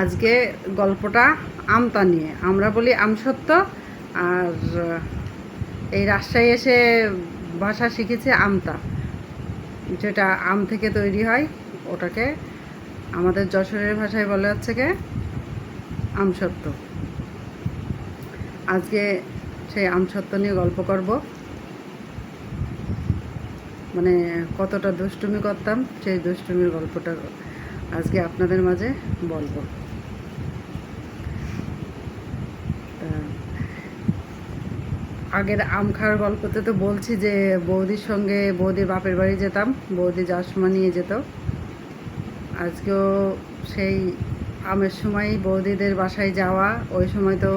আজকে গল্পটা আমতা নিয়ে। আমরা বলি আমসত্ত্ব, আর এই রাজশাহী এসে ভাষা শিখেছে আমতা। যেটা আম থেকে তৈরি হয়, ওটাকে আমাদের যশোরের ভাষায় বলা হচ্ছে কে? আমসত্ত্ব। আজকে সেই আমসত্ত্ব নিয়ে গল্প করব। মানে কতটা দুষ্টুমি করতাম, সেই দুষ্টুমির গল্পটা আজকে আপনাদের মাঝে বলব। আগের আম খাওয়ার গল্পতে তো বলছি যে বৌদির সঙ্গে বৌদির বাপের বাড়ি যেতাম, বৌদি যাওয়ার সময় নিয়ে যেত। আজকেও সেই আমের সময় বৌদিদের বাসায় যাওয়া, ওই সময় তো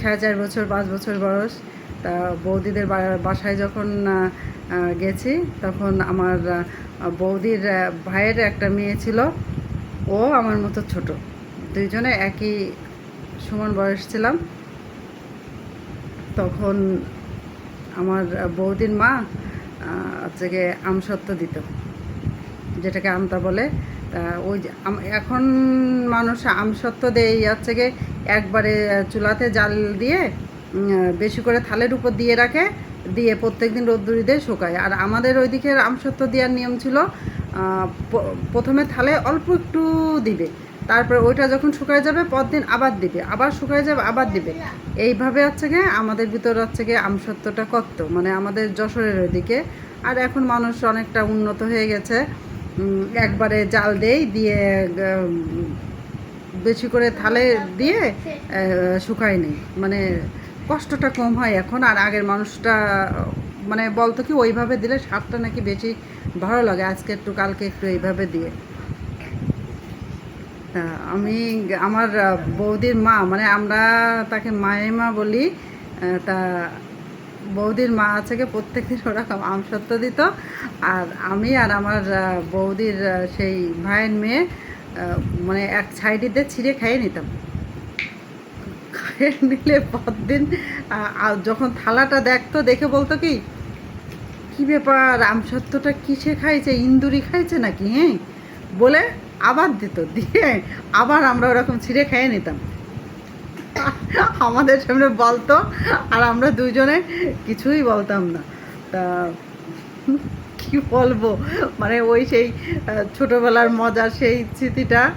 সাড়ে চার বছর, পাঁচ বছর বয়স। তা বৌদিদের বাসায় যখন গেছি, তখন আমার বৌদির ভাইয়ের একটা মেয়ে ছিল। ও আমার মতো ছোট। দুইজনে একই সমান বয়স ছিলাম। তখন আমার বৌদির মা হচ্ছে গিয়ে আমসত্ত্ব দিত। যেটাকে আমতা বলে। তা ওই এখন মানুষ আমসত্ত্ব দেয় হচ্ছে গিয়ে একবারে চুলাতে জাল দিয়ে বেশি করে থালের উপর দিয়ে রাখে, দিয়ে প্রত্যেকদিন রোদ্দুরি দিয়ে শুকায়। আর আমাদের ওইদিকে আমসত্ত্ব দেওয়ার নিয়ম ছিল প্রথমে থালে অল্প একটু দিবে। তারপরে ওইটা যখন শুকায় যাবে, পরদিন আবার দিবে, আবার শুকায় যাবে, আবার দিবে। এইভাবে হচ্ছে গিয়ে আমাদের ভিতর হচ্ছে গিয়ে আমসত্ত্বটা করতো মানে আমাদের যশোরের ওইদিকে। আর এখন মানুষ অনেকটা উন্নত হয়ে গেছে। একবারে জাল দেই, দিয়ে বেশি করে থালে দিয়ে শুকায় নেই। মানে কষ্টটা কম হয় এখন, আর আগের মানুষটা মানে বলতো কি, ওইভাবে দিলে স্বাদটা নাকি বেশি ভালো লাগে, আজকে একটু কালকে একটু এইভাবে দিয়ে। আমি আমার বৌদির মা মানে আমরা তাকে মায়ের মা বলি তা বৌদির মা আছে প্রত্যেকদিন ওরকম আমসত্ত্ব দিত। আর আমি আর আমার বৌদির সেই ভাইয়ের মেয়ে মানে এক সাইডিতে ছিঁড়ে খাইয়ে নিতাম। খাইয়ে নিলে পরদিন যখন থালাটা দেখতো, দেখে বলতো কি কি ব্যাপার, আমসত্ত্বটা কিসে খাইছে? ইন্দুরি খাইছে নাকি হ্যাঁ? বলে আবার দিত, দিয়ে আবার আমরা ওরকম ছিঁড়ে খেয়ে নিতাম। আমাদের সামনে বলতো, আর আমরা দুজনে কিছুই বলতাম না। তা কি বলব? মানে ওই সেই ছোটবেলার মজার সেই স্মৃতিটা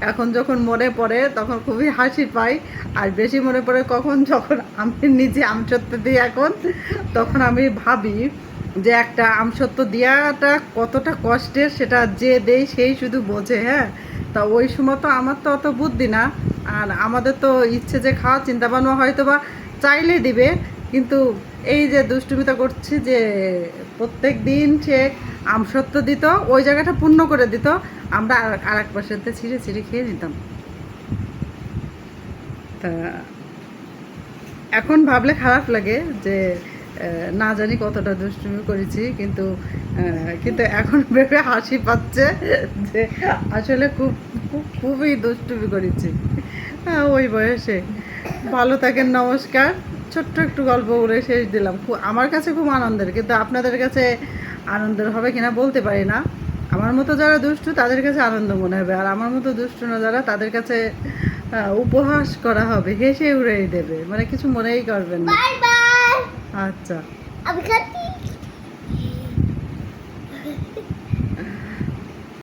এখন যখন মনে পড়ে, তখন খুবই হাসি পাই। আর বেশি মনে পড়ে কখন? যখন আমি নিজে আমসত্ত্ব দিই এখন, তখন আমি ভাবি যে একটা আমসত্ব দেওয়াটা কতটা কষ্টের, সেটা যে দেই সেই শুধু বোঝে হ্যাঁ? তা ওই সময় তো আমার তো অত বুদ্ধি না। আর আমাদের তো ইচ্ছে যে খাওয়া চিন্তা ভাবনা হয়তো বা চাইলে দিবে, কিন্তু এই যে দুষ্টুমিতা করছি যে প্রত্যেক দিন সে আমসত্ব দিত, ওই জায়গাটা পূর্ণ করে দিত, আমরা আর এক পাশেতে ছিঁড়ে ছিঁড়ে খেয়ে নিতাম। তা এখন ভাবলে খারাপ লাগে যে না জানি কতটা দুষ্টুমি করেছি কিন্তু কিন্তু এখন ভেবে হাসি পাচ্ছে যে আসলে খুব খুব খুবই দুষ্টুমি করেছি। হ্যাঁ, ওই বয়সে। ভালো থাকেন নমস্কার। ছোট্ট একটু গল্প বলে শেষ দিলাম। খু- আমার কাছে খুব আনন্দের কিন্তু আপনাদের কাছে আনন্দের হবে কিনা বলতে পারি না। আমার মতো যারা দুষ্টু তাদের কাছে আনন্দ মনে হবে। আর আমার মতো দুষ্টু না যারা তাদের কাছে উপহাস করা হবে হেসে উড়েই দেবে। মানে কিছু মনেই করবেন না। আচ্ছা। আমি খাচ্ছি।